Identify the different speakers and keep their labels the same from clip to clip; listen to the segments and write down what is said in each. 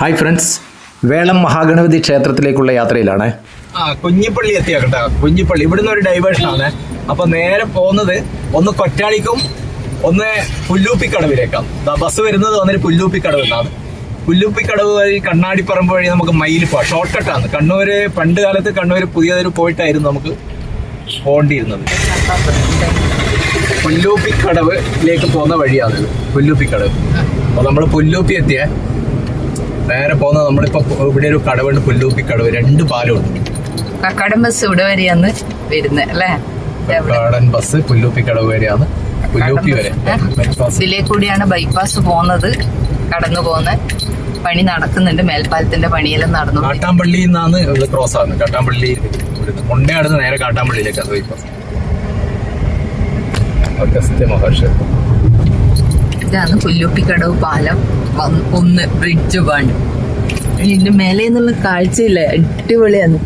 Speaker 1: Hi friends വേളം മഹാഗണപതി ക്ഷേത്രത്തിലേക്കുള്ള യാത്രയിലാണ്.
Speaker 2: ആ കുഞ്ഞിപ്പള്ളി എത്തിയ കേട്ടോ. കുഞ്ഞിപ്പള്ളി. ഇവിടുന്ന് ഒരു ഡൈവേഷൻ ആണ്. അപ്പൊ നേരെ പോകുന്നത് ഒന്ന് കൊറ്റാളിക്കും ഒന്ന് പുല്ലൂപ്പിക്കടവിലേക്കാം ബസ് വരുന്നത് വന്നിട്ട് പുല്ലൂപ്പിക്കടവ് എന്നാണ്. പുല്ലൂപ്പിക്കടവ് വഴി കണ്ണാടിപ്പറമ്പ് വഴി നമുക്ക് മയിൽ പോവാം. ഷോർട്ട് കട്ടാണ് കണ്ണൂര് പണ്ട് കാലത്ത് കണ്ണൂര് പുതിയതൊരു പോയിട്ടായിരുന്നു നമുക്ക് പോകേണ്ടിയിരുന്നത് പുല്ലൂപ്പിക്കടവിലേക്ക് പോകുന്ന വഴിയാണിത്. പുല്ലൂപ്പിക്കടവ്. അപ്പൊ നമ്മൾ പുല്ലൂപ്പി എത്തിയ. നേരെ പോകുന്നത് നമ്മളിപ്പോ ഇവിടെ ഒരു കടവുണ്ട് പുല്ലൂപ്പി കടവ്. രണ്ട് പാലമുണ്ട്
Speaker 3: കക്കാടൻ ബസ് ഇവിടെ വരെയാണ് വരുന്നത് അല്ലേ?
Speaker 2: കക്കാടൻ ബസ് പുല്ലൂപ്പി കടവ് വരെയാണ്. പുല്ലൂപ്പി വരെ. ബസ്സിലെ
Speaker 3: ഇതിലേ കൂടിയാണ് ബൈപ്പാസ് പോകുന്നത് കടന്നു പോകുന്ന പണി നടക്കുന്നുണ്ട് മേൽപ്പാലത്തിന്റെ പണിയെല്ലാം നടന്നു.
Speaker 2: കാട്ടാമ്പള്ളിയിൽ നിന്നാണ് ക്രോസ് ആകുന്നത് കാട്ടാമ്പള്ളി കൊണ്ടയാടുന്ന് നേരെ കാട്ടാമ്പള്ളിയിലേക്കാണ് ബൈപ്പാസ്
Speaker 3: ഇതാണ് പുല്ലൂപ്പിക്കടവ് പാലം. ഒന്ന് ബ്രിഡ്ജ് വൺ ഇതിന്റെ മേലെ നിന്നുള്ള കാഴ്ചയില്ലേ? അടിപൊളിയാണ്.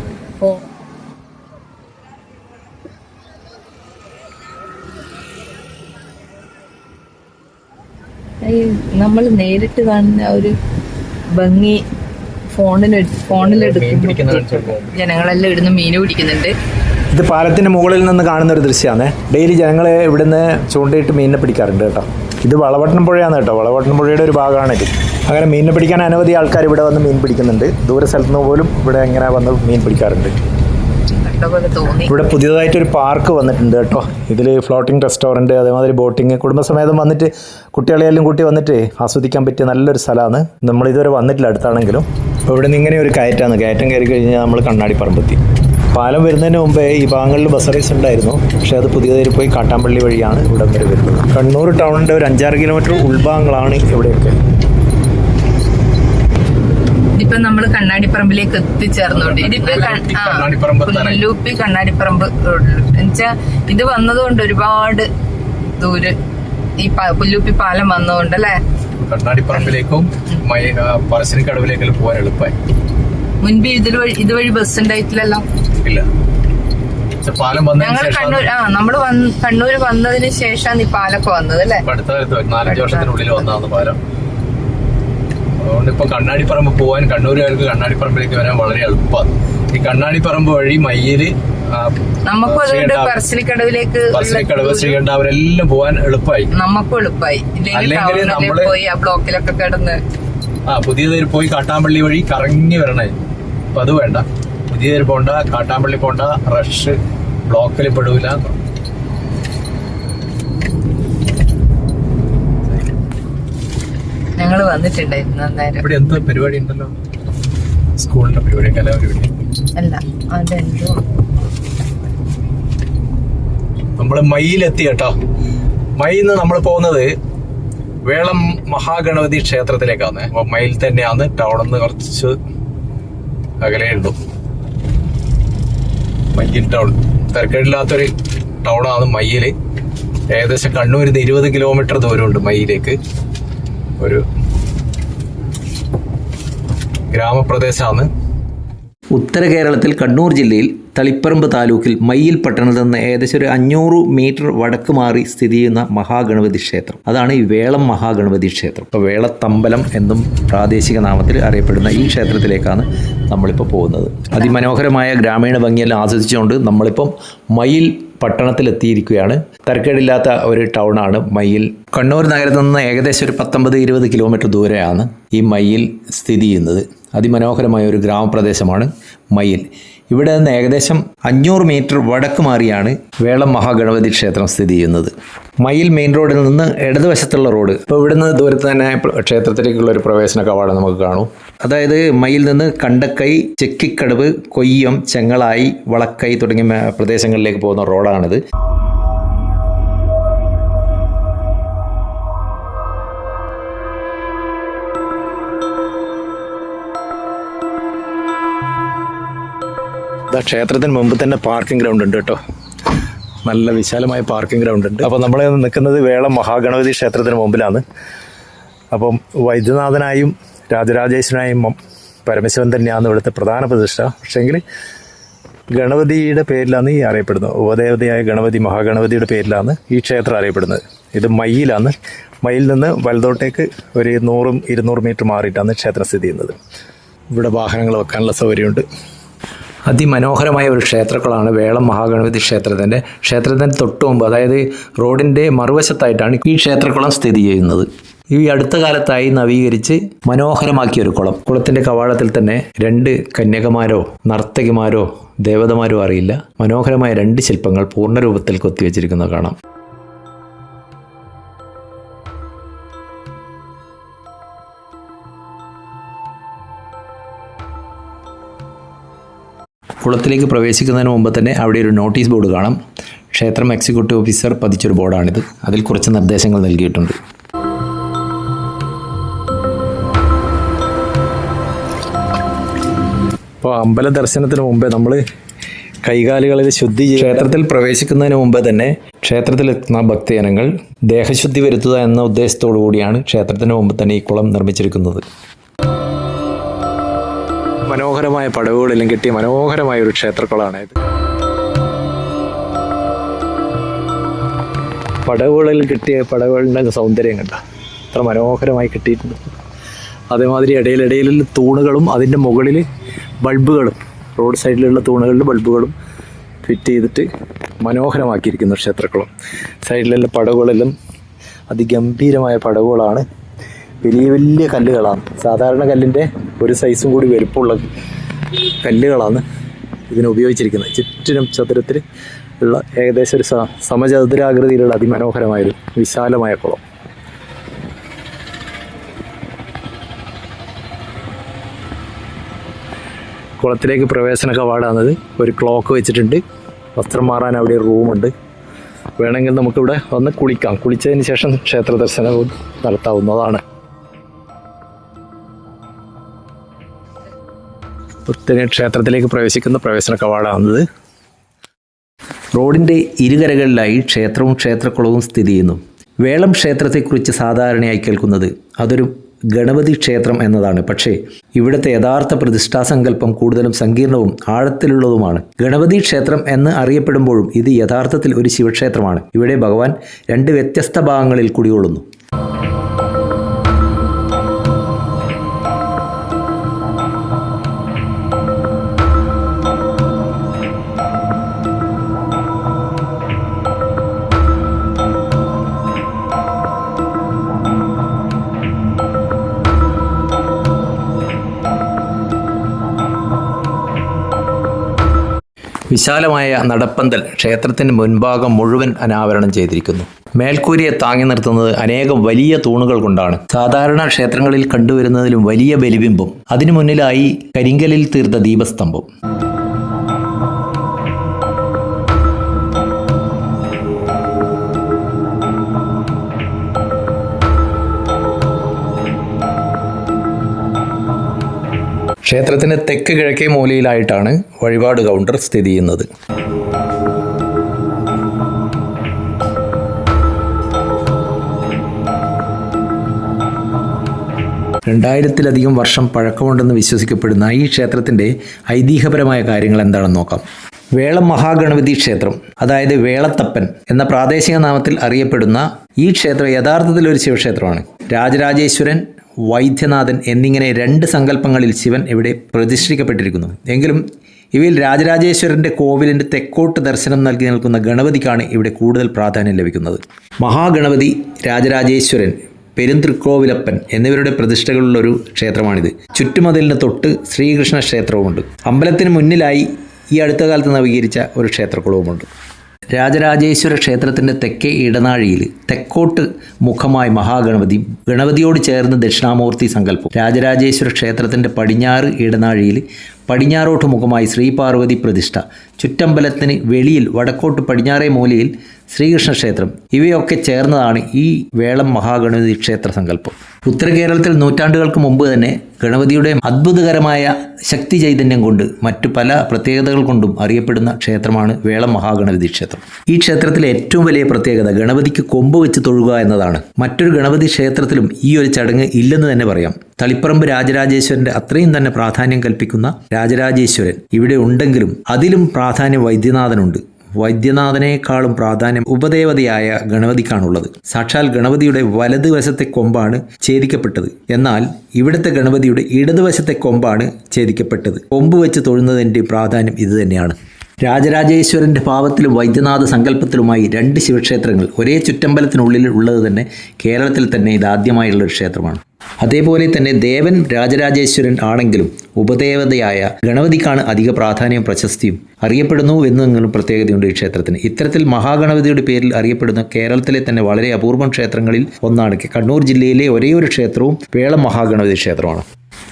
Speaker 3: നമ്മൾ നേരിട്ട് കാണുന്ന ഒരു ഭംഗി
Speaker 2: പിടിക്കുന്ന
Speaker 3: എടുക്കുമ്പോൾ ജനങ്ങളെല്ലാം ഇടുന്ന മീൻ പിടിക്കുന്നുണ്ട്.
Speaker 1: ഇത് പാലത്തിന്റെ മുകളിൽ നിന്ന് കാണുന്ന ഒരു ദൃശ്യമാണ്. ഡെയിലി ജനങ്ങളെ ഇവിടുന്ന് ചൂണ്ടയിട്ട് മീനിനെ പിടിക്കാറുണ്ട് കേട്ടോ. ഇത് വളവട്ടണം പുഴയാണ് കേട്ടോ. വളവട്ടണം പുഴയുടെ ഒരു ഭാഗമാണിത്. അങ്ങനെ മീനിനെ പിടിക്കാൻ അനവധി ആൾക്കാർ ഇവിടെ വന്ന് മീൻ പിടിക്കുന്നുണ്ട്. ദൂര സ്ഥലത്ത് നിന്ന് പോലും ഇവിടെ ഇങ്ങനെ വന്ന് മീൻ പിടിക്കാറുണ്ട്. ഇവിടെ പുതിയതായിട്ടൊരു പാർക്ക് വന്നിട്ടുണ്ട് കേട്ടോ. ഇതിൽ ഫ്ലോട്ടിംഗ് റെസ്റ്റോറന്റ് അതേമാതിരി ബോട്ടിങ് കുടുംബസമേതം വന്നിട്ട് കുട്ടികളെല്ലാം കൂട്ടി വന്നിട്ട് ആസ്വദിക്കാൻ പറ്റിയ നല്ലൊരു സ്ഥലമാണ്. നമ്മൾ ഇതുവരെ വന്നിട്ടില്ല അടുത്താണെങ്കിലും. അപ്പോൾ ഇവിടെ നിന്ന് ഇങ്ങനെ ഒരു കയറ്റാണ്. കയറ്റം കയറി കഴിഞ്ഞാൽ നമ്മൾ കണ്ണാടി പറമ്പെത്തി. പാലം വരുന്നതിന് മുമ്പേ ഈ ഭാഗങ്ങളിൽ ബസ് സർവീസ് ഉണ്ടായിരുന്നു. പക്ഷേ അത് പുതിയതായി പോയി കാട്ടാമ്പള്ളി വഴിയാണ് ഇവിടെ വരെ വരുന്നത്. കണ്ണൂർ ടൗണിന്റെ ഒരു അഞ്ചാറ് കിലോമീറ്റർ ഉൾഭാഗങ്ങളാണ് ഇവിടെയൊക്കെ.
Speaker 3: ഇപ്പൊ നമ്മൾ കണ്ണാടിപ്പറമ്പിലേക്ക് എത്തിച്ചേർന്നുണ്ട് ഇതിപ്പോ
Speaker 2: കണ്ണാടിപ്പറമ്പ്
Speaker 3: എന്നുവെച്ചാ ഇത് വന്നതുകൊണ്ട് ഒരുപാട് ദൂരെ ഈ പുല്ലൂപ്പി പാലം വന്നതുകൊണ്ട് അല്ലേ?
Speaker 2: കണ്ണാടിപ്പറമ്പിലേക്കും പറശ്ശിനിക്കടവിലേക്കും പോകാൻ എളുപ്പമായി
Speaker 3: മുൻപ് ഇതിൽ വഴി ഇതുവഴി ബസ് ഉണ്ടായിട്ടില്ലല്ലോ?
Speaker 2: ഇല്ല. പാലം
Speaker 3: ഞങ്ങൾ കണ്ണൂർ ആ നമ്മൾ കണ്ണൂർ കണ്ണൂര് വന്നതിന് ശേഷമാണ് ഈ പാലൊക്കെ വന്നത് അല്ലേ?
Speaker 2: അടുത്ത കാലത്ത് നാലഞ്ച് വർഷത്തിനുള്ളിൽ വന്നതാണ് പാലം. അതുകൊണ്ട് ഇപ്പൊ കണ്ണാടിപ്പറമ്പ് പോവാൻ കണ്ണൂരുകാർക്ക് കണ്ണാടിപ്പറമ്പിലേക്ക് വരാൻ വളരെ എളുപ്പമാണ് ഈ കണ്ണാടിപ്പറമ്പ് വഴി മയ്യിൽ
Speaker 3: പറശ്ശിനിക്കടവിലേക്ക്
Speaker 2: പറശ്ശിനിക്കടവ്
Speaker 3: ദൂരം
Speaker 2: ശ്രീകണ്ഠ അവരെല്ലാം പോകാൻ എളുപ്പമായി
Speaker 3: നമുക്കും എളുപ്പമായി
Speaker 2: അല്ലെങ്കിൽ നമ്മൾ
Speaker 3: പോയി ആ ബ്ലോക്കിലൊക്കെ കിടന്ന്
Speaker 2: ആ പുതിയതൊരു പോയി കാട്ടാമ്പള്ളി വഴി കറങ്ങി വരണേ. അപ്പൊ അത് വേണ്ട. പുതിയതൊരു പോണ്ട കാട്ടാമ്പള്ളി പോണ്ട റഷ് ബ്ലോക്കിൽ പെടൂല.
Speaker 3: ഞങ്ങൾ വന്നിട്ടുണ്ടായിരുന്നു
Speaker 2: ഇവിടെ എന്തോ പരിപാടി ഉണ്ടല്ലോ? സ്കൂളിന്റെ പരിപാടി കലാപരിപാടി
Speaker 3: അല്ല അതെന്തോ.
Speaker 2: നമ്മൾ മയിലെത്തി കേട്ടോ. മയിന്ന് നമ്മൾ പോകുന്നത് വേളം മഹാഗണപതി ക്ഷേത്രത്തിലേക്കാണ്. മയിൽ തന്നെയാണ് ടൗണിൽ നിന്ന് കുറച്ച് അകലെ ഉള്ളൂ മയ്യിൽ ടൗൺ. തിരക്കേടില്ലാത്തൊരു ടൗണാണ് മയ്യിൽ. ഏകദേശം കണ്ണൂരിൽ നിന്ന് ഇരുപത് കിലോമീറ്റർ ദൂരമുണ്ട് മയ്യിലേക്ക്. ഒരു ഗ്രാമപ്രദേശമാണ്.
Speaker 1: ഉത്തര കേരളത്തിൽ കണ്ണൂർ ജില്ലയിൽ തളിപ്പറമ്പ് താലൂക്കിൽ മയ്യിൽ പട്ടണത്തിൽ നിന്ന് ഏകദേശം ഒരു അഞ്ഞൂറ് മീറ്റർ വടക്ക് മാറി സ്ഥിതി ചെയ്യുന്ന മഹാഗണപതി ക്ഷേത്രം. അതാണ് ഈ വേളം മഹാഗണപതി ക്ഷേത്രം. ഇപ്പോൾ വേളത്തമ്പലം എന്നും പ്രാദേശിക നാമത്തിൽ അറിയപ്പെടുന്ന ഈ ക്ഷേത്രത്തിലേക്കാണ് നമ്മളിപ്പോൾ പോകുന്നത്. അതിമനോഹരമായ ഗ്രാമീണ ഭംഗിയെല്ലാം ആസ്വദിച്ചുകൊണ്ട് നമ്മളിപ്പം മയിൽ പട്ടണത്തിലെത്തിയിരിക്കുകയാണ്. തരക്കേടില്ലാത്ത ഒരു ടൗണാണ് മയിൽ കണ്ണൂർ നഗരത്തിൽ നിന്ന് ഏകദേശം ഒരു പത്തൊമ്പത് ഇരുപത് കിലോമീറ്റർ ദൂരെയാണ് ഈ മയിൽ സ്ഥിതി ചെയ്യുന്നത്. അതിമനോഹരമായ ഒരു ഗ്രാമപ്രദേശമാണ് മയ്യിൽ. ഇവിടെ നിന്ന് ഏകദേശം അഞ്ഞൂറ് മീറ്റർ വടക്ക് മാറിയാണ് വേളം മഹാഗണപതി ക്ഷേത്രം സ്ഥിതി ചെയ്യുന്നത്. മയിൽ മെയിൻ റോഡിൽ നിന്ന് ഇടതുവശത്തുള്ള റോഡ്. ഇപ്പോൾ ഇവിടുന്ന് ദൂരത്ത് തന്നെ ക്ഷേത്രത്തിലേക്കുള്ള ഒരു പ്രവേശന കവാടം നമുക്ക് കാണും. അതായത് മയിൽ നിന്ന് കണ്ടക്കൈ ചെക്കിക്കടവ് കൊയ്യം ചെങ്ങളായി വളക്കൈ തുടങ്ങിയ പ്രദേശങ്ങളിലേക്ക് പോകുന്ന റോഡാണിത്. ഇതാ ക്ഷേത്രത്തിന് മുമ്പ് തന്നെ പാർക്കിംഗ് ഗ്രൗണ്ട് ഉണ്ട് കേട്ടോ. നല്ല വിശാലമായ പാർക്കിംഗ് ഗ്രൗണ്ട് ഉണ്ട്. അപ്പോൾ നമ്മൾ നിൽക്കുന്നത് വേളം മഹാഗണപതി ക്ഷേത്രത്തിന് മുമ്പിലാണ്. അപ്പം വൈദ്യനാഥനായും രാജരാജേശ്വരനായും പരമശിവൻ തന്നെയാണ് ഇവിടുത്തെ പ്രധാന പ്രതിഷ്ഠ. പക്ഷേങ്കിൽ ഗണപതിയുടെ പേരിലാണ് ഈ അറിയപ്പെടുന്നത്. ഉപദേവതയായ ഗണപതി മഹാഗണപതിയുടെ പേരിലാണ് ഈ ക്ഷേത്രം അറിയപ്പെടുന്നത്. ഇത് മയ്യിലാണ്
Speaker 2: മയിൽ നിന്ന് വലതോട്ടേക്ക് ഒരു നൂറും ഇരുന്നൂറ് മീറ്റർ മാറിയിട്ടാണ് ക്ഷേത്രം സ്ഥിതി ചെയ്യുന്നത്. ഇവിടെ വാഹനങ്ങൾ വെക്കാനുള്ള സൗകര്യമുണ്ട്.
Speaker 1: അതിമനോഹരമായ ഒരു ക്ഷേത്രക്കുളമാണ് വേളം മഹാഗണപതി ക്ഷേത്രത്തിന്റെ ക്ഷേത്രത്തിന്റെ തൊട്ട് മുമ്പ് അതായത് റോഡിന്റെ മറുവശത്തായിട്ടാണ് ഈ ക്ഷേത്രക്കുളം സ്ഥിതി ചെയ്യുന്നത്. ഈ അടുത്ത കാലത്തായി നവീകരിച്ച് മനോഹരമാക്കിയ ഒരു കുളം. കുളത്തിന്റെ കവാടത്തിൽ തന്നെ രണ്ട് കന്യകമാരോ നർത്തകിമാരോ ദേവതമാരോ അറിയില്ല. മനോഹരമായ രണ്ട് ശില്പങ്ങൾ പൂർണരൂപത്തിൽ കൊത്തിവെച്ചിരിക്കുന്നത് കാണാം. കുളത്തിലേക്ക് പ്രവേശിക്കുന്നതിന് മുമ്പ് തന്നെ അവിടെ ഒരു നോട്ടീസ് ബോർഡ് കാണാം. ക്ഷേത്രം എക്സിക്യൂട്ടീവ് ഓഫീസർ പതിച്ചൊരു ബോർഡാണിത്. അതിൽ കുറച്ച് നിർദ്ദേശങ്ങൾ നൽകിയിട്ടുണ്ട്.
Speaker 2: അപ്പോൾ അമ്പല ദർശനത്തിന് മുമ്പേ നമ്മൾ കൈകാലുകളിൽ ശുദ്ധി
Speaker 1: ക്ഷേത്രത്തിൽ പ്രവേശിക്കുന്നതിന് മുമ്പ് തന്നെ ക്ഷേത്രത്തിലെത്തുന്ന ഭക്തജനങ്ങൾ ദേഹശുദ്ധി വരുത്തുക എന്ന ഉദ്ദേശത്തോടു കൂടിയാണ് ക്ഷേത്രത്തിന് മുമ്പ് തന്നെ ഈ കുളം നിർമ്മിച്ചിരിക്കുന്നത്.
Speaker 2: മനോഹരമായ പടവുകളിലും കിട്ടിയ മനോഹരമായ ഒരു ക്ഷേത്രക്കുളമാണ് ഇത്. പടവുകളിൽ കിട്ടിയ പടവുകളുടെ സൗന്ദര്യം കണ്ട. അത്ര മനോഹരമായി കിട്ടിയിട്ടുണ്ട്. അതേമാതിരി ഇടയിലിടയിൽ തൂണുകളും അതിന്റെ മുകളിൽ ബൾബുകളും റോഡ് സൈഡിലുള്ള തൂണുകളിലെ ബൾബുകളും ഫിറ്റ് ചെയ്തിട്ട് മനോഹരമാക്കിയിരിക്കുന്നു ക്ഷേത്രക്കുളം. സൈഡിലുള്ള പടവുകളിലും അതിഗംഭീരമായ പടവുകളാണ് വലിയ വലിയ കല്ലുകളാണ്. സാധാരണ കല്ലിന്റെ ഒരു സൈസും കൂടി വലുപ്പമുള്ള കല്ലുകളാണ് ഇതിന് ഉപയോഗിച്ചിരിക്കുന്നത്. ചുറ്റിനും ചതുരത്തിൽ ഉള്ള ഏകദേശം ഒരു സമചതുരാകൃതിയിലുള്ള അതിമനോഹരമായൊരു വിശാലമായ കുളം. കുളത്തിലേക്ക് പ്രവേശന കവാടാണത്. ഒരു ക്ലോക്ക് വെച്ചിട്ടുണ്ട്. വസ്ത്രം മാറാൻ അവിടെ ഒരു റൂമുണ്ട് വേണമെങ്കിൽ നമുക്കിവിടെ വന്ന് കുളിക്കാം. കുളിച്ചതിന് ശേഷം ക്ഷേത്ര ദർശനവും നടത്താവുന്നതാണ്. പുത്തനെ ക്ഷേത്രത്തിലേക്ക് പ്രവേശിക്കുന്ന പ്രവേശന കവാടാണത്
Speaker 1: റോഡിന്റെ ഇരുകരകളിലായി ക്ഷേത്രവും ക്ഷേത്രക്കുളവും സ്ഥിതി ചെയ്യുന്നു. വേളം ക്ഷേത്രത്തെക്കുറിച്ച് സാധാരണയായി കേൾക്കുന്നത് അതൊരു ഗണപതി ക്ഷേത്രം എന്നതാണ്. പക്ഷേ ഇവിടുത്തെ യഥാർത്ഥ പ്രതിഷ്ഠാസങ്കല്പം കൂടുതലും സങ്കീർണവും ആഴത്തിലുള്ളതുമാണ്. ഗണപതി ക്ഷേത്രം എന്ന് അറിയപ്പെടുമ്പോഴും ഇത് യഥാർത്ഥത്തിൽ ഒരു ശിവക്ഷേത്രമാണ്. ഇവിടെ ഭഗവാൻ രണ്ട് വ്യത്യസ്ത ഭാഗങ്ങളിൽ കുടികൊള്ളുന്നു. വിശാലമായ നടപ്പന്തൽ ക്ഷേത്രത്തിന് മുൻഭാഗം മുഴുവൻ അനാവരണം ചെയ്തിരിക്കുന്നു. മേൽക്കൂരയെ താങ്ങി നിർത്തുന്നത് അനേകം വലിയ തൂണുകൾ കൊണ്ടാണ്. സാധാരണ ക്ഷേത്രങ്ങളിൽ കണ്ടുവരുന്നതിലും വലിയ ബലിബിംബം. അതിനു മുന്നിലായി കരിങ്കലിൽ തീർത്ത ദീപസ്തംഭം. ക്ഷേത്രത്തിന് തെക്ക് കിഴക്കേ മൂലയിലായിട്ടാണ് വഴിപാട് കൗണ്ടർ സ്ഥിതി ചെയ്യുന്നത്. രണ്ടായിരത്തിലധികം വർഷം പഴക്കമുണ്ടെന്ന് വിശ്വസിക്കപ്പെടുന്ന ഈ ക്ഷേത്രത്തിന്റെ ഐതിഹ്യപരമായ കാര്യങ്ങൾ എന്താണെന്ന് നോക്കാം. വേളം മഹാഗണപതി ക്ഷേത്രം അതായത് വേളത്തപ്പൻ എന്ന പ്രാദേശിക നാമത്തിൽ അറിയപ്പെടുന്ന ഈ ക്ഷേത്രം യഥാർത്ഥത്തിൽ ഒരു ശിവക്ഷേത്രമാണ്. രാജരാജേശ്വരൻ വൈദ്യനാഥൻ എന്നിങ്ങനെ രണ്ട് സങ്കല്പങ്ങളിൽ ശിവൻ ഇവിടെ പ്രതിഷ്ഠിക്കപ്പെട്ടിരിക്കുന്നു. എങ്കിലും ഇവയിൽ രാജരാജേശ്വരന്റെ കോവിലിന്റെ തെക്കോട്ട് ദർശനം നൽകി നിൽക്കുന്ന ഗണപതിക്കാണ് ഇവിടെ കൂടുതൽ പ്രാധാന്യം ലഭിക്കുന്നത്. മഹാഗണപതി രാജരാജേശ്വരൻ പെരുന്തൃക്കോവിലപ്പൻ എന്നിവരുടെ പ്രതിഷ്ഠകളുള്ള ഒരു ക്ഷേത്രമാണിത്. ചുറ്റുമതിലിന് തൊട്ട് ശ്രീകൃഷ്ണ ക്ഷേത്രവുമുണ്ട് അമ്പലത്തിന് മുന്നിലായി ഈ അടുത്ത കാലത്ത് നവീകരിച്ച ഒരു ക്ഷേത്രക്കുളവുമുണ്ട്. രാജരാജേശ്വര ക്ഷേത്രത്തിന്റെ തെക്കേ ഇടനാഴിയിൽ തെക്കോട്ട് മുഖമായി മഹാഗണപതി ഗണപതിയോട് ചേർന്ന് ദക്ഷിണാമൂർത്തി സങ്കല്പം. രാജരാജേശ്വര ക്ഷേത്രത്തിന്റെ പടിഞ്ഞാറ് ഇടനാഴിയിൽ പടിഞ്ഞാറോട്ട് മുഖമായി ശ്രീപാർവതി പ്രതിഷ്ഠ. ചുറ്റമ്പലത്തിന് വെളിയിൽ വടക്കോട്ട് പടിഞ്ഞാറേ മൂലയിൽ ശ്രീകൃഷ്ണ ക്ഷേത്രം ഇവയൊക്കെ ചേർന്നതാണ് ഈ വേളം മഹാഗണപതി ക്ഷേത്ര സങ്കല്പം. ഉത്തര കേരളത്തിൽ നൂറ്റാണ്ടുകൾക്ക് മുമ്പ് തന്നെ ഗണപതിയുടെ അത്ഭുതകരമായ ശക്തി ചൈതന്യം കൊണ്ട് മറ്റു പല പ്രത്യേകതകൾ കൊണ്ടും അറിയപ്പെടുന്ന ക്ഷേത്രമാണ് വേളം മഹാഗണപതി ക്ഷേത്രം. ഈ ക്ഷേത്രത്തിലെ ഏറ്റവും വലിയ പ്രത്യേകത ഗണപതിക്ക് കൊമ്പ് വെച്ച് തൊഴുക എന്നതാണ്. മറ്റൊരു ഗണപതി ക്ഷേത്രത്തിലും ഈ ഒരു ചടങ്ങ് ഇല്ലെന്ന് തന്നെ പറയാം. തളിപ്പറമ്പ് രാജരാജേശ്വരന്റെ അത്രയും തന്നെ പ്രാധാന്യം കൽപ്പിക്കുന്ന രാജരാജേശ്വരൻ ഇവിടെ ഉണ്ടെങ്കിലും അതിലും പ്രാധാന്യം വൈദ്യനാഥനുണ്ട്. വൈദ്യനാഥനേക്കാളും പ്രാധാന്യം ഉപദേവതയായ ഗണപതിക്കാണുള്ളത്. സാക്ഷാൽ ഗണപതിയുടെ വലതുവശത്തെ കൊമ്പാണ് ഛേദിക്കപ്പെട്ടത്. എന്നാൽ ഇവിടുത്തെ ഗണപതിയുടെ ഇടതുവശത്തെ കൊമ്പാണ് ഛേദിക്കപ്പെട്ടത്. കൊമ്പ് വെച്ച് തൊഴുന്നതിന്റെ പ്രാധാന്യം ഇത് തന്നെയാണ്. രാജരാജേശ്വരന്റെ ഭാവത്തിലും വൈദ്യനാഥ സങ്കല്പത്തിലുമായി രണ്ട് ശിവക്ഷേത്രങ്ങൾ ഒരേ ചുറ്റമ്പലത്തിനുള്ളിൽ ഉള്ളത് തന്നെ കേരളത്തിൽ തന്നെ ഇതാദ്യമായുള്ള ഒരു ക്ഷേത്രമാണ്. അതേപോലെ തന്നെ ദേവൻ രാജരാജേശ്വരൻ ആണെങ്കിലും ഉപദേവതയായ ഗണപതിക്കാണ് അധിക പ്രാധാന്യവും പ്രശസ്തിയും അറിയപ്പെടുന്നു എന്നെങ്കിലും പ്രത്യേകതയുണ്ട് ഈ ക്ഷേത്രത്തിന്. ഇത്തരത്തിൽ മഹാഗണപതിയുടെ പേരിൽ അറിയപ്പെടുന്ന കേരളത്തിലെ തന്നെ വളരെ അപൂർവം ക്ഷേത്രങ്ങളിൽ ഒന്നാണ്. കണ്ണൂർ ജില്ലയിലെ ഒരേ ഒരു ക്ഷേത്രവും വേളം മഹാഗണപതി ക്ഷേത്രമാണ്.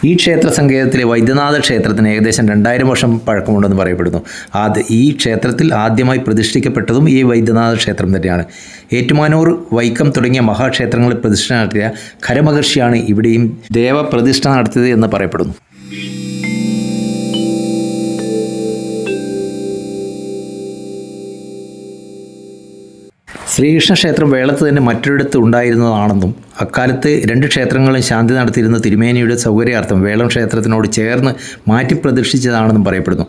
Speaker 1: ഈ ക്ഷേത്ര സങ്കേതത്തിലെ വൈദ്യനാഥ ക്ഷേത്രത്തിന് ഏകദേശം രണ്ടായിരം വർഷം പഴക്കമുണ്ടെന്ന് പറയപ്പെടുന്നു. അത് ഈ ക്ഷേത്രത്തിൽ ആദ്യമായി പ്രതിഷ്ഠിക്കപ്പെട്ടതും ഈ വൈദ്യനാഥ ക്ഷേത്രം തന്നെയാണ്. ഏറ്റുമാനൂർ വൈക്കം തുടങ്ങിയ മഹാക്ഷേത്രങ്ങളിൽ പ്രതിഷ്ഠ നടത്തിയ ഖരമഹർഷിയാണ് ഇവിടെയും ദേവപ്രതിഷ്ഠ നടത്തിയത് എന്ന് പറയപ്പെടുന്നു. ശ്രീകൃഷ്ണ ക്ഷേത്രം വേളത്ത് തന്നെ മറ്റൊരിടത്ത് ഉണ്ടായിരുന്നതാണെന്നും അക്കാലത്ത് രണ്ട് ക്ഷേത്രങ്ങളും ശാന്തി നടത്തിയിരുന്ന തിരുമേനിയുടെ സൗകര്യാർത്ഥം വേളം ക്ഷേത്രത്തിനോട് ചേർന്ന് മാറ്റി പ്രതിഷ്ഠിച്ചതാണെന്നും പറയപ്പെടുന്നു.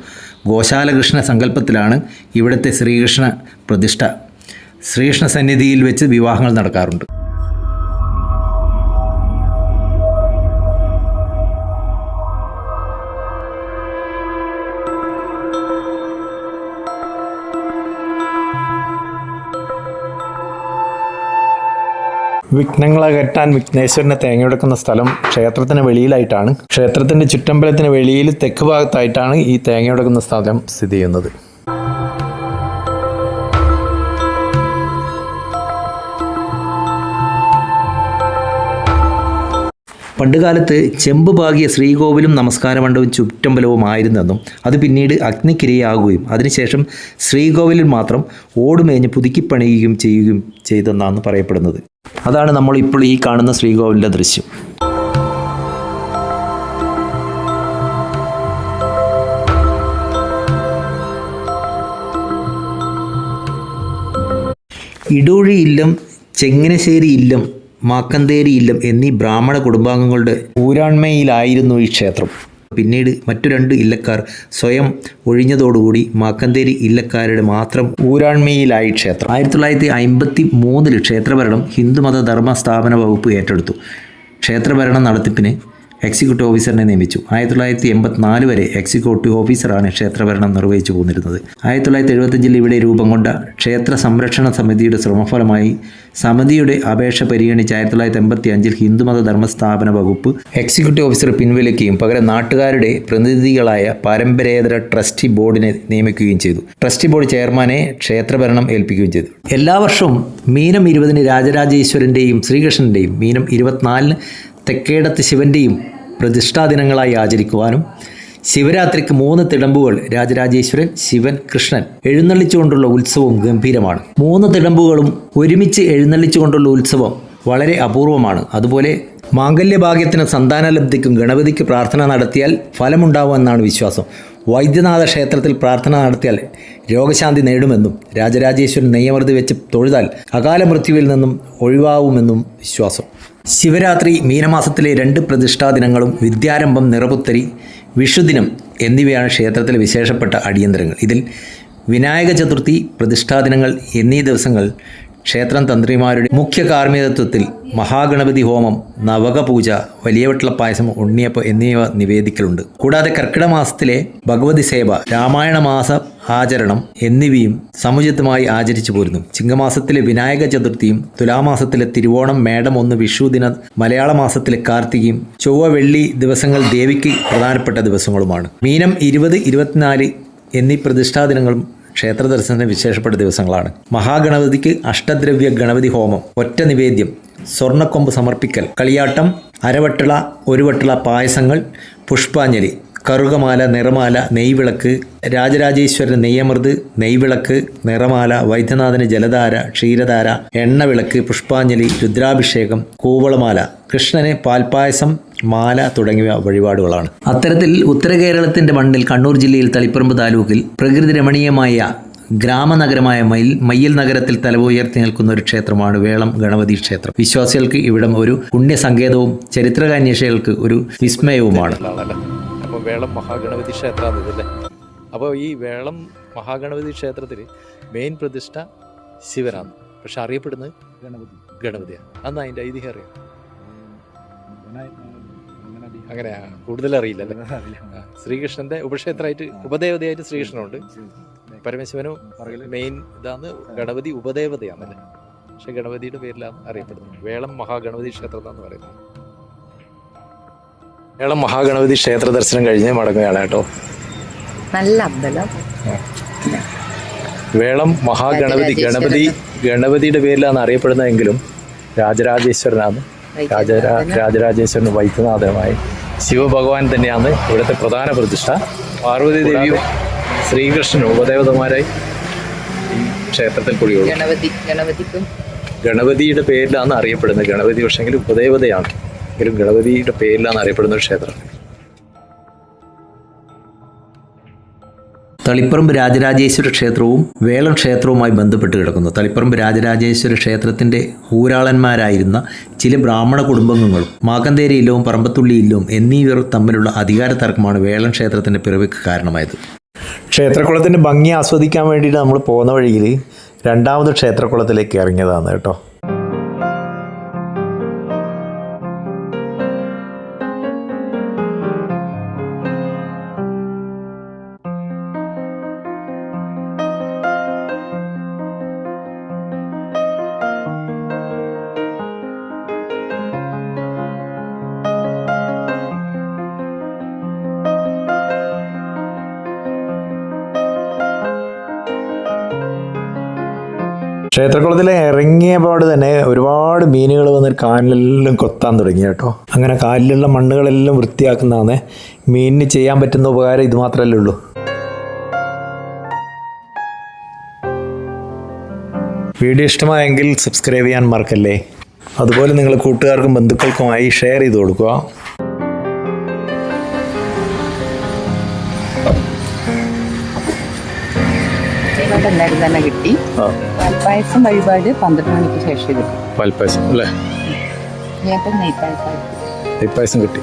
Speaker 1: ഗോശാലകൃഷ്ണ സങ്കല്പത്തിലാണ് ഇവിടുത്തെ ശ്രീകൃഷ്ണ പ്രതിഷ്ഠ. ശ്രീകൃഷ്ണ സന്നിധിയിൽ വെച്ച് വിവാഹങ്ങൾ നടക്കാറുണ്ട്. വിഘ്നങ്ങളെ കെട്ടാൻ വിഘ്നേശ്വരനെ തേങ്ങയെടുക്കുന്ന സ്ഥലം ക്ഷേത്രത്തിന് വെളിയിലായിട്ടാണ്. ക്ഷേത്രത്തിന്റെ ചുറ്റമ്പലത്തിന് വെളിയിൽ തെക്ക് ഭാഗത്തായിട്ടാണ് ഈ തേങ്ങയെടുക്കുന്ന സ്ഥലം സ്ഥിതി ചെയ്യുന്നത്. പണ്ടുകാലത്ത് ചെമ്പ് പാകിയ ശ്രീകോവിലും നമസ്കാര ചുറ്റമ്പലവും ചുറ്റമ്പലവുമായിരുന്നെന്നും അത് പിന്നീട് അഗ്നിക്കിരയാകുകയും അതിനുശേഷം ശ്രീകോവിലിൽ മാത്രം ഓടുമേഞ്ഞ് പുതുക്കിപ്പണിയുകയും ചെയ്യുകയും ചെയ്തെന്നാണ് പറയപ്പെടുന്നത്. അതാണ് നമ്മൾ ഇപ്പോൾ ഈ കാണുന്ന ശ്രീകോവിലിന്റെ ദൃശ്യം. ഇടൂഴി ഇല്ലം ചെങ്ങനശ്ശേരി ഇല്ലം മാക്കന്തേരി ഇല്ലം എന്നീ ബ്രാഹ്മണ കുടുംബാംഗങ്ങളുടെ ഊരാൺമയിലായിരുന്നു ഈ ക്ഷേത്രം. പിന്നീട് മറ്റു രണ്ട് ഇല്ലക്കാർ സ്വയം ഒഴിഞ്ഞതോടുകൂടി മാക്കന്തേരി ഇല്ലക്കാരുടെ മാത്രം ഊരാൺമയിലായി ക്ഷേത്രം. ആയിരത്തി തൊള്ളായിരത്തി അമ്പത്തി മൂന്നിൽ ക്ഷേത്രഭരണം ഹിന്ദുമത ധർമ്മ സ്ഥാപന വകുപ്പ് ഏറ്റെടുത്തു. ക്ഷേത്രഭരണ നടത്തിപ്പിന് എക്സിക്യൂട്ടീവ് ഓഫീസറിനെ നിയമിച്ചു. ആയിരത്തി തൊള്ളായിരത്തി എൺപത്തിനാല് വരെ എക്സിക്യൂട്ടീവ് ഓഫീസറാണ് ക്ഷേത്രഭരണം നിർവഹിച്ചു പോന്നിരുന്നത്. ആയിരത്തി തൊള്ളായിരത്തി എഴുപത്തഞ്ചിൽ ഇവിടെ രൂപം കൊണ്ട ക്ഷേത്ര സംരക്ഷണ സമിതിയുടെ ശ്രമഫലമായി സമിതിയുടെ അപേക്ഷ പരിഗണിച്ച് ആയിരത്തി തൊള്ളായിരത്തി എൺപത്തി അഞ്ചിൽ ഹിന്ദുമത ധർമ്മസ്ഥാപന വകുപ്പ് എക്സിക്യൂട്ടീവ് ഓഫീസർ പിൻവലിക്കുകയും പകരം നാട്ടുകാരുടെ പ്രതിനിധികളായ പരമ്പരേതര ട്രസ്റ്റി ബോർഡിനെ നിയമിക്കുകയും ചെയ്തു. ട്രസ്റ്റി ബോർഡ് ചെയർമാനെ ക്ഷേത്രഭരണം ഏൽപ്പിക്കുകയും ചെയ്തു. എല്ലാ വർഷവും മീനം ഇരുപതിന് രാജരാജേശ്വരന്റെയും ശ്രീകൃഷ്ണന്റെയും മീനം ഇരുപത്തിനാലിന് തെക്കേടത്ത് ശിവന്റെയും പ്രതിഷ്ഠാദിനങ്ങളായി ആചരിക്കുവാനും ശിവരാത്രിക്ക് മൂന്ന് തിടമ്പുകൾ രാജരാജേശ്വരൻ ശിവൻ കൃഷ്ണൻ എഴുന്നള്ളിച്ചുകൊണ്ടുള്ള ഉത്സവം ഗംഭീരമാണ്. മൂന്ന് തിടമ്പുകളും ഒരുമിച്ച് എഴുന്നള്ളിച്ചുകൊണ്ടുള്ള ഉത്സവം വളരെ അപൂർവമാണ്. അതുപോലെ മാംഗല്യഭാഗ്യത്തിന് സന്താനലബ്ധിക്കും ഗണപതിക്ക് പ്രാർത്ഥന നടത്തിയാൽ ഫലമുണ്ടാവുമെന്നാണ് വിശ്വാസം. വൈദ്യനാഥ ക്ഷേത്രത്തിൽ പ്രാർത്ഥന നടത്തിയാൽ രോഗശാന്തി നേടുമെന്നും രാജരാജേശ്വരൻ നെയ്യമൃതി വെച്ച് തൊഴുതാൽ അകാല മൃത്യുവിൽ നിന്നും ഒഴിവാവുമെന്നും വിശ്വാസം. ശിവരാത്രി മീനമാസത്തിലെ രണ്ട് പ്രതിഷ്ഠാ ദിനങ്ങളും വിദ്യാരംഭം നിറപുത്തരി വിഷുദിനം എന്നിവയാണ് ക്ഷേത്രത്തിലെ വിശേഷപ്പെട്ട അടിയന്തരങ്ങൾ. ഇതിൽ വിനായക ചതുർത്ഥി പ്രതിഷ്ഠാ ദിനങ്ങൾ എന്നീ ദിവസങ്ങൾ ക്ഷേത്രം തന്ത്രിമാരുടെ മുഖ്യ കാർമ്മികത്വത്തിൽ മഹാഗണപതി ഹോമം നവകപൂജ പൂജ പായസം ഉണ്ണിയപ്പം എന്നിവ നിവേദിക്കലുണ്ട്. കൂടാതെ കർക്കിടക മാസത്തിലെ ഭഗവതി സേവ രാമായണ മാസ ആചരണം എന്നിവയും സമുചിതമായി ആചരിച്ചു പോരുന്നു. ചിങ്ങമാസത്തിലെ വിനായക ചതുർത്ഥിയും തുലാമാസത്തിലെ തിരുവോണം മേടം ഒന്ന് വിഷു ദിന മലയാള മാസത്തിലെ കാർത്തികയും ചൊവ്വ വെള്ളി ദിവസങ്ങൾ ദേവിക്ക് പ്രധാനപ്പെട്ട ദിവസങ്ങളുമാണ്. മീനം ഇരുപത് ഇരുപത്തിനാല് എന്നീ പ്രതിഷ്ഠാ ദിനങ്ങളും ക്ഷേത്ര ദർശനത്തിന് വിശേഷപ്പെട്ട ദിവസങ്ങളാണ്. മഹാഗണപതിക്ക് അഷ്ടദ്രവ്യ ഗണപതി ഹോമം ഒറ്റ നിവേദ്യം സ്വർണക്കൊമ്പ് സമർപ്പിക്കൽ കളിയാട്ടം അരവട്ടിള ഒരുവട്ടിള പായസങ്ങൾ പുഷ്പാഞ്ജലി കറുകമാല നിറമാല നെയ്വിളക്ക് രാജരാജേശ്വരന് നെയ്യമൃത് നെയ്വിളക്ക് നിറമാല വൈദ്യനാഥന് ജലധാര ക്ഷീരധാര എണ്ണവിളക്ക് പുഷ്പാഞ്ജലി രുദ്രാഭിഷേകം കൂവളമാല കൃഷ്ണന് പാൽപായസം മാല തുടങ്ങിയ വഴിപാടുകളാണ്. അത്തരത്തിൽ ഉത്തര കേരളത്തിന്റെ മണ്ണിൽ കണ്ണൂർ ജില്ലയിൽ തളിപ്പറമ്പ് താലൂക്കിൽ പ്രകൃതി രമണീയമായ ഗ്രാമനഗരമായ മയിൽ മയ്യൽ നഗരത്തിൽ തല ഉയർത്തി നിൽക്കുന്ന ഒരു ക്ഷേത്രമാണ് വേളം ഗണപതി ക്ഷേത്രം. വിശ്വാസികൾക്ക് ഇവിടം ഒരു പുണ്യസങ്കേതവും ചരിത്രകാന്വേഷകൾക്ക് ഒരു വിസ്മയവുമാണ്.
Speaker 4: വേളം മഹാഗണപതി ക്ഷേത്രമാണ് ഇതല്ലേ?
Speaker 1: അപ്പോൾ ഈ വേളം മഹാഗണപതി ക്ഷേത്രത്തിൽ മെയിൻ പ്രതിഷ്ഠ ശിവനാണ് പക്ഷെ അറിയപ്പെടുന്നത്
Speaker 4: ഗണപതി.
Speaker 1: ഗണപതിയാണ്. അന്ന് അതിന്റെ ഐതിഹ്യം അറിയാം?
Speaker 4: അങ്ങനെ
Speaker 1: അങ്ങനെയാ കൂടുതൽ അറിയില്ല ശ്രീകൃഷ്ണന്റെ ഉപക്ഷേത്രമായിട്ട് ഉപദേവതയായിട്ട് ശ്രീകൃഷ്ണനുണ്ട്.
Speaker 4: പരമേശ്വരനും
Speaker 1: മെയിൻ ഇതാണ് ഗണപതി ഉപദേവതയാണല്ലേ? പക്ഷെ ഗണപതിയുടെ പേരിലാണ് അറിയപ്പെടുന്നത്. വേളം മഹാഗണപതി ക്ഷേത്രം എന്നാണ് പറയുന്നത്. വേളം മഹാഗണപതി ക്ഷേത്ര ദർശനം കഴിഞ്ഞ് മടങ്ങുകയാണ് കേട്ടോ.
Speaker 3: നല്ല അമ്പലം.
Speaker 1: വേളം മഹാഗണപതി ഗണപതി ഗണപതിയുടെ പേരിലാണ് അറിയപ്പെടുന്നതെങ്കിലും രാജരാജേശ്വരനാണ്. രാജരാ രാജരാജേശ്വരന് വൈദ്യനാഥനുമായി ശിവഭഗവാൻ തന്നെയാണ് ഇവിടുത്തെ പ്രധാന പ്രതിഷ്ഠ. പാർവതി ദേവിയും ശ്രീകൃഷ്ണനും ഉപദേവതമാരായി ഈ ക്ഷേത്രത്തിൽ കൂടി
Speaker 3: ഗണപതി ഗണപതിക്കും
Speaker 1: ഗണപതിയുടെ പേരിലാണ് അറിയപ്പെടുന്നത്. ഗണപതി പക്ഷെങ്കിൽ ഉപദേവതയാണ്. എങ്കിലും ഗണപതിയുടെ പേരിലാണ് അറിയപ്പെടുന്ന ഒരു ക്ഷേത്രം. തളിപ്പറമ്പ് രാജരാജേശ്വര ക്ഷേത്രവും വേളം ക്ഷേത്രവുമായി ബന്ധപ്പെട്ട് കിടക്കുന്നു. തളിപ്പറമ്പ് രാജരാജേശ്വര ക്ഷേത്രത്തിന്റെ ഊരാളന്മാരായിരുന്ന ചില ബ്രാഹ്മണ കുടുംബങ്ങളും മാകന്തേരി ഇല്ലവും പറമ്പത്തുള്ളി ഇല്ലവും എന്നിവർ തമ്മിലുള്ള അധികാര തർക്കമാണ് വേളം ക്ഷേത്രത്തിന്റെ പിറവിക്ക് കാരണമായത്. ക്ഷേത്രക്കുളത്തിന്റെ ഭംഗി ആസ്വദിക്കാൻ വേണ്ടിയിട്ട് നമ്മൾ പോകുന്ന വഴിയിൽ രണ്ടാമത് ക്ഷേത്രക്കുളത്തിലേക്ക് ഇറങ്ങിയതാണ് കേട്ടോ. ക്ഷേത്രക്കുളത്തിൽ ഇറങ്ങിയപാട് തന്നെ ഒരുപാട് മീനുകൾ വന്ന് കാലിലെല്ലാം കൊത്താൻ തുടങ്ങി കേട്ടോ. അങ്ങനെ കാലിലുള്ള മണ്ണുകളെല്ലാം വൃത്തിയാക്കുന്നതാണ് മീനിന് ചെയ്യാൻ പറ്റുന്ന ഉപകാരം ഇത് മാത്രമല്ലേ ഉള്ളൂ. വീഡിയോ ഇഷ്ടമായെങ്കിൽ സബ്സ്ക്രൈബ് ചെയ്യാൻ മറക്കല്ലേ. അതുപോലെ നിങ്ങൾ കൂട്ടുകാർക്കും ബന്ധുക്കൾക്കുമായി ഷെയർ ചെയ്ത് കൊടുക്കുക.
Speaker 3: എല്ലാവരും തന്നെ കിട്ടി. പാൽപ്പായസം വഴിപാട് പന്ത്രണ്ട് മണിക്ക് ശേഷം കിട്ടി.
Speaker 1: പാൽപ്പായസം അല്ലേ?
Speaker 3: ഞാൻ നെയ്പ്പായസം.
Speaker 1: പായസം കിട്ടി.